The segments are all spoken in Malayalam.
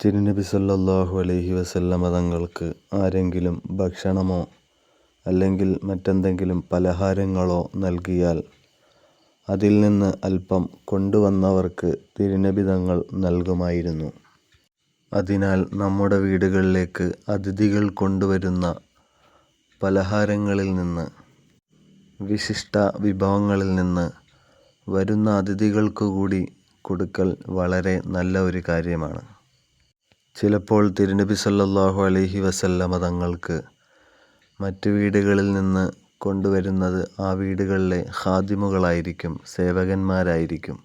തിരുനബി സല്ലല്ലാഹു അലൈഹി വസല്ലമ തങ്ങൾക്ക് ആരെങ്കിലും ഭക്ഷണമോ അല്ലെങ്കിൽ മറ്റെന്തെങ്കിലും പലഹാരങ്ങളോ നൽകിയാൽ അതിൽ നിന്ന് അല്പം കൊണ്ടുവന്നവർക്ക് തിരുനബി തങ്ങൾ നൽകുമായിരുന്നു. അതിനാൽ നമ്മുടെ വീടുകളിലേക്ക് അതിഥികൾ കൊണ്ടുവരുന്ന പലഹാരങ്ങളിൽ നിന്ന്, വിശിഷ്ട വിഭവങ്ങളിൽ നിന്ന് വരുന്ന അതിഥികൾക്കു കൂടി കൊടുക്കൽ വളരെ നല്ല ഒരു കാര്യമാണ്. ചിലപ്പോൾ തിരുനബി സല്ലല്ലാഹു അലൈഹി വസല്ലമ തങ്ങൾക്ക് മറ്റ് വീടുകളിൽ നിന്ന് കൊണ്ടുവരുന്നത് ആ വീടുകളിലെ ഹാദിമുകളായിരിക്കും സേവകന്മാരായിരിക്കും.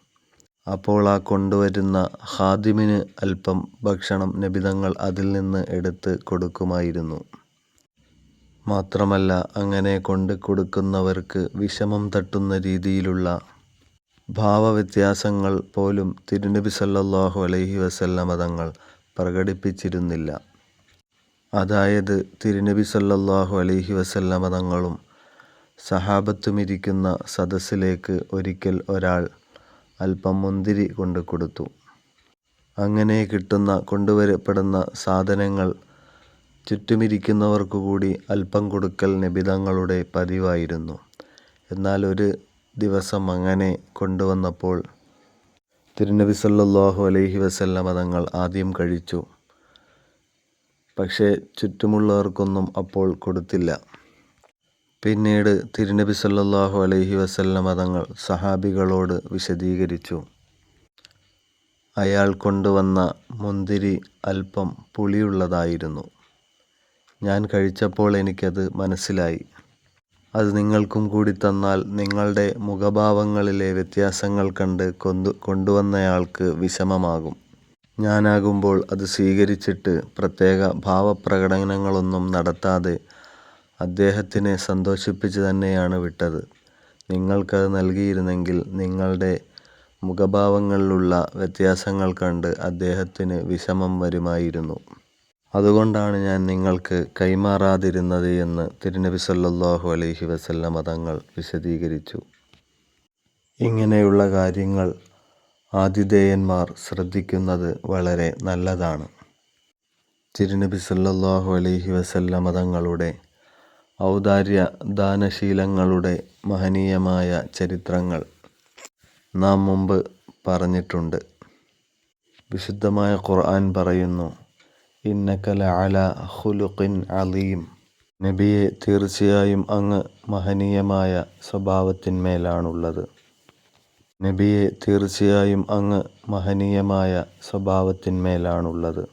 അപ്പോൾ ആ കൊണ്ടുവരുന്ന ഹാദിമിന് അല്പം ഭക്ഷണം നബിതങ്ങൾ അതിൽ നിന്ന് എടുത്ത് കൊടുക്കുമായിരുന്നു. മാത്രമല്ല അങ്ങനെ കൊണ്ട് കൊടുക്കുന്നവർക്ക് വിഷമം തട്ടുന്ന രീതിയിലുള്ള ഭാവവ്യത്യാസങ്ങൾ പോലും തിരുനബി സല്ലാഹു അലൈഹി വസല്ലമ തങ്ങൾ പ്രകടിപ്പിച്ചിരുന്നില്ല. അതായത് തിരുനബി സല്ലല്ലാഹു അലൈഹി വസല്ലമ തങ്ങളും സഹാബത്തുമിരിക്കുന്ന സദസ്സിലേക്ക് ഒരിക്കൽ ഒരാൾ അല്പം മുന്തിരി കൊണ്ടുകൊടുത്തു. അങ്ങനെ കിട്ടുന്ന കൊണ്ടുവരപ്പെടുന്ന സാധനങ്ങൾ ചുറ്റുമിരിക്കുന്നവർക്കു കൂടി അല്പം കൊടുക്കൽ നബി തങ്ങളുടെ പതിവായിരുന്നു. എന്നാൽ ഒരു ദിവസം അങ്ങനെ കൊണ്ടുവന്നപ്പോൾ തിരുനബി സല്ലാഹു അലൈഹി വസല്ലമ തങ്ങൾ ആദ്യം കഴിച്ചു. പക്ഷേ ചുറ്റുമുള്ളവർക്കൊന്നും അപ്പോൾ കൊടുത്തില്ല. പിന്നീട് തിരുനബി സല്ലാഹു അലൈഹി വസല്ലമ തങ്ങൾ സഹാബികളോട് വിശദീകരിച്ചു. അയാൾ കൊണ്ടുവന്ന മുന്തിരി അല്പം പുളിയുള്ളതായിരുന്നു. ഞാൻ കഴിച്ചപ്പോൾ എനിക്കത് മനസ്സിലായി. അത് നിങ്ങൾക്കും കൂടി തന്നാൽ നിങ്ങളുടെ മുഖഭാവങ്ങളിലെ വ്യത്യാസങ്ങൾ കണ്ട് കൊണ്ടുവന്നയാൾക്ക് വിഷമമാകും. ഞാനാകുമ്പോൾ അത് സ്വീകരിച്ചിട്ട് പ്രത്യേക ഭാവപ്രകടനങ്ങളൊന്നും നടത്താതെ അദ്ദേഹത്തിനെ സന്തോഷിപ്പിച്ച് തന്നെയാണ് വിട്ടത്. നിങ്ങൾക്കത് നൽകിയിരുന്നെങ്കിൽ നിങ്ങളുടെ മുഖഭാവങ്ങളിലുള്ള വ്യത്യാസങ്ങൾ കണ്ട് അദ്ദേഹത്തിന് വിഷമം വരുമായിരുന്നു. അതുകൊണ്ടാണ് ഞാൻ നിങ്ങൾക്ക് കൈമാറാതിരുന്നത് എന്ന് തിരുനബി സല്ലല്ലാഹു അലൈഹി വസല്ലമ തങ്ങൾ വിശദീകരിച്ചു. ഇങ്ങനെയുള്ള കാര്യങ്ങൾ ആതിഥേയന്മാർ ശ്രദ്ധിക്കുന്നത് വളരെ നല്ലതാണ്. തിരുനബി സല്ലല്ലാഹു അലൈഹി വസല്ലമ തങ്ങളുടെ ഔദാര്യ ദാനശീലങ്ങളുടെ മഹനീയമായ ചരിത്രങ്ങൾ നാം മുമ്പ് പറഞ്ഞിട്ടുണ്ട്. വിശുദ്ധമായ ഖുർആൻ പറയുന്നു അല അലീം നബിയെ തീർച്ചയായും അങ്ങ് മഹനീയമായ സ്വഭാവത്തിന്മേലാണുള്ളത്. നബിയെ തീർച്ചയായും അങ്ങ് മഹനീയമായ സ്വഭാവത്തിന്മേലാണുള്ളത്.